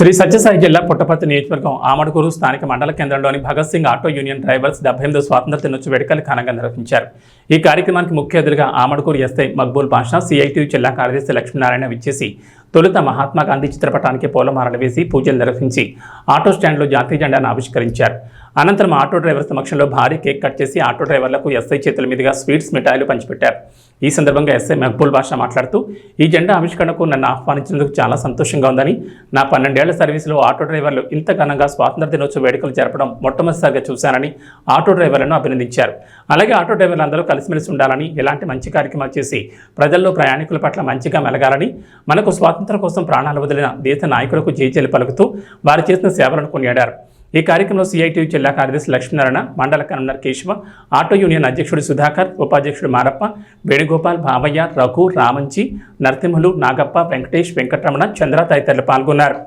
శ్రీ సత్యసాయి జిల్లా పుట్టపర్తి నియోజకవర్గం ఆమడకూరు స్థానిక మండల కేంద్రంలోని Bhagat Singh auto union drivers డెబ్బై ఎనిమిది స్వాతంత్ర దినోత్సవ వేడుకలు ఘనంగా నిర్వహించారు. ఈ కార్యక్రమానికి ముఖ్య అతిథిగా ఆమడకూరు ఎస్ఐ మక్బూల్ పాషా సిఐటి జిల్లా కార్యదర్శి లక్ష్మీనారాయణ విచ్చేసి తొలుత మహాత్మా గాంధీ చిత్రపటానికి పూలమాలలు వేసి పూజలు నిర్వహించి ఆటో స్టాండ్లో జాతీయ జెండాను ఆవిష్కరించారు. అనంతరం ఆటో డ్రైవర్ సమక్షంలో భారీ కేక్ కట్ చేసి ఆటో డ్రైవర్లకు ఎస్ఐ చేతుల మీదుగా స్వీట్స్ మిఠాయిలు పంచిపెట్టారు. ఈ సందర్భంగా ఎస్ఐ మహబూల్ బాషా మాట్లాడుతూ ఈ జెండా ఆవిష్కరణకు నన్ను ఆహ్వానించినందుకు చాలా సంతోషంగా ఉందని నా పన్నెండేళ్ళ సర్వీసులో ఆటో డ్రైవర్లు ఇంత ఘనంగా స్వాతంత్ర దినోత్సవ వేడుకలు జరపడం మొట్టమొదటిసారిగా చూశానని ఆటో డ్రైవర్లను అభినందించారు. అలాగే ఆటో డ్రైవర్లు అందరూ కలిసిమెలిసి ఉండాలని ఇలాంటి మంచి కార్యక్రమాలు చేసి ప్రజల్లో ప్రయాణికుల పట్ల మంచిగా మెలగాలని మనకు స్వాతంత్రం కోసం ప్రాణాలు వదిలిన దేశ నాయకులకు జేజేలు పలుకుతూ వారు చేసిన సేవలను కొనియాడారు. ఈ కార్యక్రమంలో సిఐటి జిల్లా కార్యదర్శి లక్ష్మీనారాయణ మండల కన్వీనర్ కేశవ ఆటో యూనియన్ అధ్యక్షుడు సుధాకర్ ఉపాధ్యక్షుడు మారప్ప వేణుగోపాల్ భామయ్య రఘు రామంచి నరసింహులు నాగప్ప వెంకటేష్ వెంకటరమణ చంద్ర తదితరులు పాల్గొన్నారు.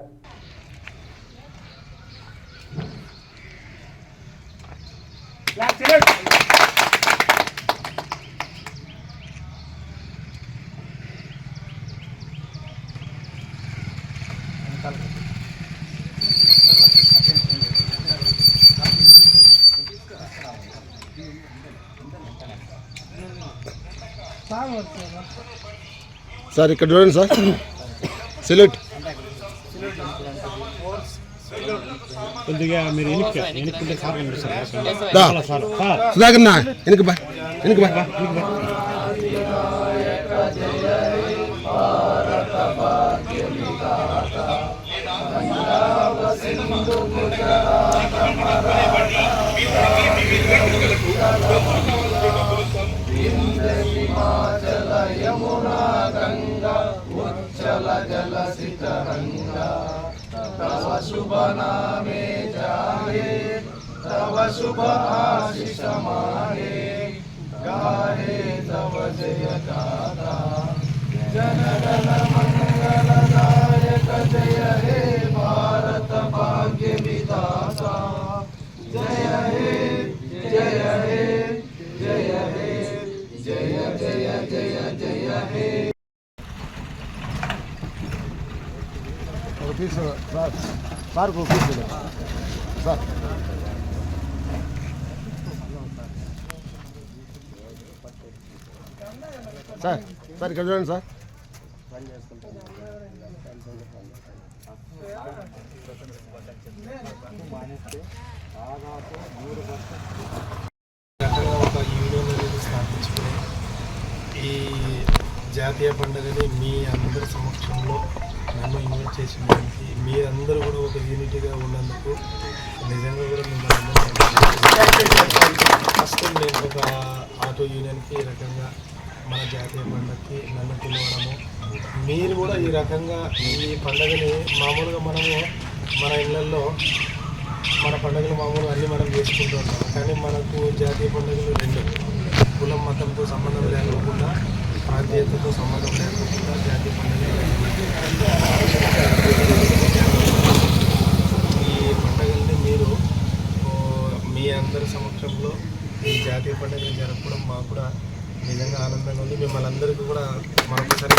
సార్ ఇక్కడ చూడండి సార్ సెల్యూట్ కొద్దిగా మీరు వెనక్కి వెనక్కుంటే సార్ కనిపిస్తారు దా సార్ సార్ సుధాకర్ నా వెనక బా వెనక బా ఒక పీస్ సార్ సార్ ఒక పీస్ ఇవ్వండి. సార్ సార్ సార్ ఇక్కడ చూడండి సార్ రకంగా ఒక యూనియన్ అనేది స్థాపించుకుని ఈ జాతీయ పండుగని మీ అందరి సమక్షంలో నన్ను ఇన్వైట్ చేసినందుకు మీరందరూ కూడా ఒక యూనిటీగా ఉన్నందుకు నిజంగా కూడా మిమ్మల్ని ఫస్ట్ నేను ఒక ఆటో యూనియన్కి ఈ రకంగా మన జాతీయ పండుగకి నన్ను పిలవడము. మీరు కూడా ఈ రకంగా ఈ పండుగని మామూలుగా మనము మన ఇళ్ళల్లో మన పండుగలు మామూలుగా అన్నీ మనం చేసుకుంటూ ఉంటాం. కానీ మనకు జాతీయ పండుగలు రెండు. కులం మతంతో సంబంధం లేకుండా ప్రాంతీయతతో సంబంధం లేకుండా జాతి పండుగ ఈ పండుగల్ని మీరు మీ అందరి సమక్షంలో ఈ జాతీయ పండుగను జరపడం మాకు కూడా నిజంగా ఆనందంగా ఉంది. మిమ్మల్ని అందరికీ కూడా మరొకసారి